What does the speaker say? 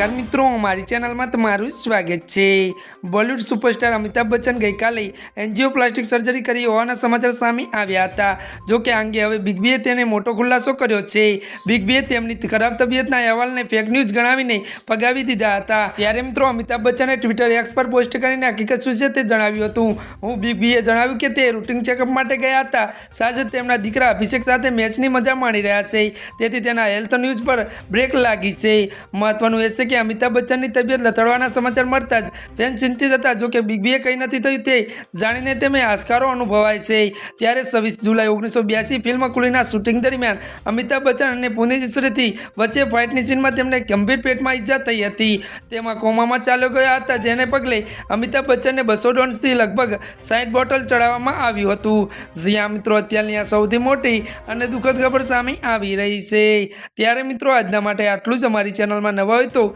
નમસ્કાર મિત્રો અમારી ચેનલમાં તમારું સ્વાગત છે. બોલિવૂડ સુપરસ્ટાર અમિતાભ બચ્ચન ગઈકાલે એન્જિયોપ્લાસ્ટિક સર્જરી કરી હોવાના સમાચાર સામે આવ્યા હતા. જો કે આ અંગે હવે બિગ બીએ તેને મોટો ખુલાસો કર્યો છે. બિગ બીએ તેમની ખરાબ તબિયતના અહેવાલને ફેક ન્યૂઝ ગણાવીને પગાવી દીધા હતા. ત્યારે મિત્રો, અમિતાભ બચ્ચને ટ્વિટર એક્સ પર પોસ્ટ કરીને હકીકત શું છે તે જણાવ્યું હતું. હું બિગ બીએ જણાવ્યું કે તે રૂટિન ચેકઅપ માટે ગયા હતા. સાંજે તેમના દીકરા અભિષેક સાથે મેચની મજા માણી રહ્યા છે. તેથી તેના હેલ્થ ન્યૂઝ પર બ્રેક લાગી છે. મહત્વનું એ છે કે અમિતાભ બચ્ચનની તબિયત લથડવાના સમાચાર મળતા જ ફેન ચિંતિત હતા. જો કે બિગ બીએ કંઈ નથી થયું તે જાણીને તેમને આસકારો અનુભવાય છે. ત્યારે છવ્વીસ જુલાઈ ઓગણીસો બ્યાસી ફિલ્મ કુલીના શૂટિંગ દરમિયાન અમિતાભ બચ્ચન અને પુનિત ઈશ્વરીથી વચ્ચે ફાઇટની સીનમાં તેમને ગંભીર પેટમાં ઈજા થઈ હતી. તેમાં કોમામાં ચાલ્યો ગયા હતા, જેને પગલે અમિતાભ બચ્ચનને બસો ડોન્સથી લગભગ સાઠ બોટલ ચડાવવામાં આવ્યું હતું. જ્યાં મિત્રો, અત્યારની આ સૌથી મોટી અને દુઃખદ ખબર સામે આવી રહી છે. ત્યારે મિત્રો, આજના માટે આટલું જ. અમારી ચેનલમાં નવા હોય તો